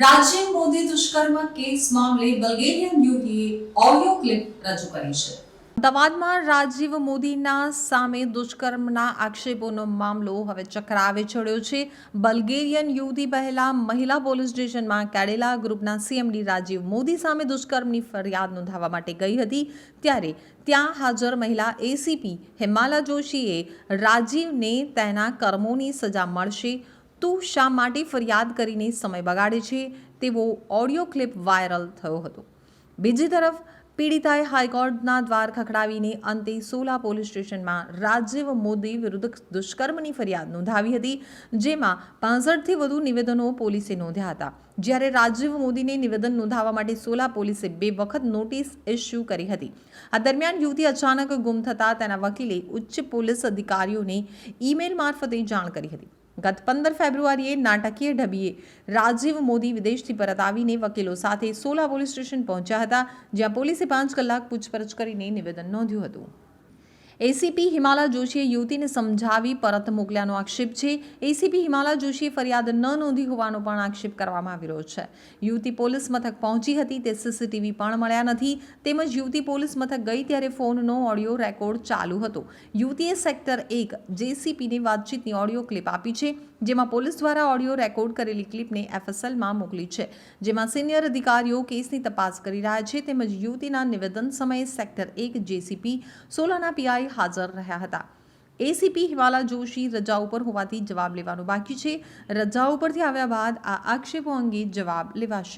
રાજીવ મોદી દુષ્કર્મ કેસ મામલે બલ્ગેરિયન યુવતીએ ઓડિયો ક્લિપ રજૂ કરી છે. અમદાવાદમાં રાજીવ મોદીના સામે દુષ્કર્મના આક્ષેપોનો મામલો હવે ચક્રાવે ચડ્યો છે. બલ્ગેરિયન યુવતી પહેલા મહિલા પોલીસ સ્ટેશનમાં કેડેલા ગ્રુપના સીએમડી રાજીવ મોદી સામે દુષ્કર્મની ફરિયાદ નોંધાવવા માટે ગઈ હતી. ત્યારે ત્યાં હાજર મહિલા એસીપી હેમાલા જોશીએ રાજીવને તેના કર્મોની સજા મળશે. તું શા માટે ફરિયાદ કરીને સમય બગાડે છે? તેવો ઓડિયો ક્લિપ વાયરલ થયો હતો. બીજી તરફ, પીડિતાએ હાઈકોર્ટના દ્વાર ખખડાવીને અંતે સોલા પોલીસ સ્ટેશનમાં રાજીવ મોદી વિરુદ્ધ દુષ્કર્મની ફરિયાદ નોંધાવી હતી, જેમાં પાંસઠથી વધુ નિવેદનો પોલીસે નોંધ્યા હતા. જ્યારે રાજીવ મોદીને નિવેદન નોંધાવવા માટે સોલા પોલીસે બે વખત નોટિસ ઇસ્યુ કરી હતી. આ દરમિયાન યુવતી અચાનક ગુમ થતાં તેના વકીલે ઉચ્ચ પોલીસ અધિકારીઓને ઈમેલ મારફતે જાણ કરી હતી. ગત પંદર ફેબ્રુઆરીએ નાટકીય ઢબીએ રાજીવ મોદી વિદેશથી પરત આવીને વકીલો સાથે સોલા પોલીસ સ્ટેશન પહોંચ્યા હતા, જ્યાં પોલીસે પાંચ કલાક પૂછપરછ કરીને નિવેદન નોંધ્યું હતું. એસીપી હિમાલા જોશીએ યુવતીને સમજાવી પરત મોકલ્યાનો આક્ષેપ છે. એસીપી હિમાલા જોશીએ ફરિયાદ ન નોંધી હોવાનો પણ આક્ષેપ કરવામાં આવી રહ્યો છે. યુવતી પોલીસ મથક પહોંચી હતી, તે સીસીટીવી પણ મળ્યા નથી. તેમજ યુવતી પોલીસ મથક ગઈ ત્યારે ફોનનો ઓડિયો રેકોર્ડ ચાલુ હતો. યુવતીએ સેક્ટર એક જેસીપીની વાતચીતની ઓડિયો ક્લિપ આપી છે, જેમાં પોલીસ દ્વારા ઓડિયો રેકોર્ડ કરેલી ક્લિપને એફએસએલમાં મોકલી છે. જેમાં સિનિયર અધિકારીઓ કેસની તપાસ કરી રહ્યા છે, તેમજ યુવતીના નિવેદન સમયે સેક્ટર એક જેસીપી સોલાના પીઆઈ હાજર રહ્યા હતા. એસીપી હિમાલા જોશી રજા ઉપર હોવાથી જવાબ લેવાનું બાકી છે. રજા ઉપરથી આવ્યા બાદ આ આક્ષેપો અંગે જવાબ લેવાશે.